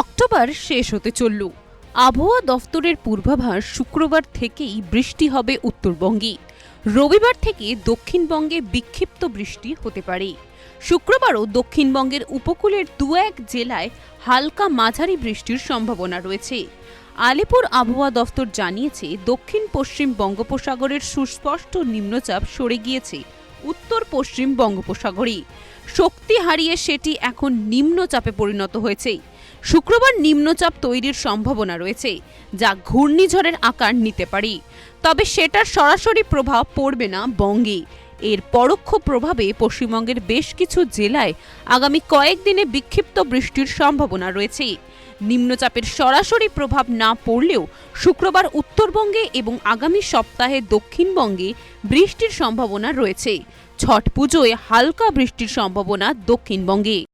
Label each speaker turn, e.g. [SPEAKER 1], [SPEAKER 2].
[SPEAKER 1] October শেষ হতে চলল। আবহাওয়া দফতরের পূর্বাভাস শুক্রবার থেকেই বৃষ্টি হবে উত্তরবঙ্গে। রবিবার থেকে দক্ষিণবঙ্গে বিক্ষিপ্ত বৃষ্টি হতে পারে। শুক্রবারও দক্ষিণবঙ্গের উপকূলের দু এক জেলায় হালকা মাঝারি বৃষ্টির সম্ভাবনা রয়েছে। আলিপুর আবহাওয়া দফতর জানিয়েছে দক্ষিণ পশ্চিম বঙ্গোপসাগরের সুস্পষ্ট নিম্নচাপ সরে গিয়েছে। উত্তর পশ্চিম বঙ্গোপসাগরে শক্তি হারিয়ে সেটি এখন নিম্নচাপে পরিণত হয়েছে। শুক্রবার নিম্নচাপ তৈরির সম্ভাবনা রয়েছে, যা ঘূর্ণিঝড়ের আকার নিতে পারে। তবে সেটার সরাসরি প্রভাব পড়বে না বঙ্গে এর পরোক্ষ প্রভাবে পশ্চিমবঙ্গের বেশ কিছু জেলায় আগামী কয়েকদিনে বিক্ষিপ্ত বৃষ্টির সম্ভাবনা রয়েছে। নিম্নচাপের সরাসরি প্রভাব না পড়লেও শুক্রবার উত্তরবঙ্গে এবং আগামী সপ্তাহে দক্ষিণবঙ্গে বৃষ্টির সম্ভাবনা রয়েছে। ছট পুজোয় হালকা বৃষ্টির সম্ভাবনা দক্ষিণবঙ্গে।